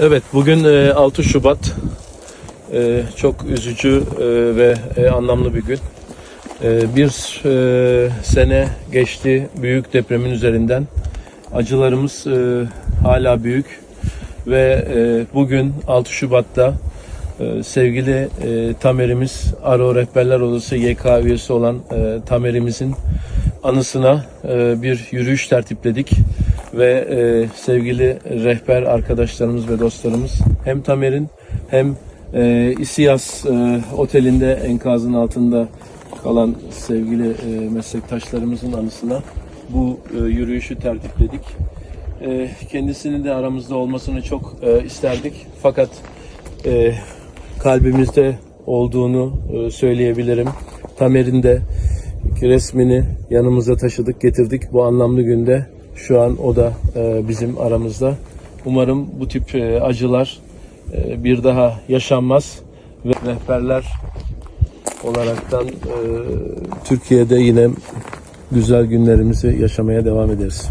Evet, bugün e, 6 Şubat. E, Çok üzücü e, ve e, anlamlı bir gün. E, Bir e, sene geçti büyük depremin üzerinden. Acılarımız e, hala büyük ve e, bugün 6 Şubat'ta e, sevgili e, Tamer'imiz Aro Rehberler Odası YK üyesi olan e, Tamer'imizin anısına e, bir yürüyüş tertipledik ve e, sevgili rehber arkadaşlarımız ve dostlarımız hem Tamer'in hem e, İsiyas e, otelinde enkazın altında kalan sevgili meslektaşlarımızın anısına bu yürüyüşü tertipledik. E, kendisinin de aramızda olmasını çok isterdik fakat kalbimizde olduğunu söyleyebilirim. Tamer'in de resmini yanımıza taşıdık, getirdik. Bu anlamlı günde şu an o da e, bizim aramızda. Umarım bu tip e, acılar e, bir daha yaşanmaz ve rehberler olaraktan Türkiye'de yine güzel günlerimizi yaşamaya devam ederiz.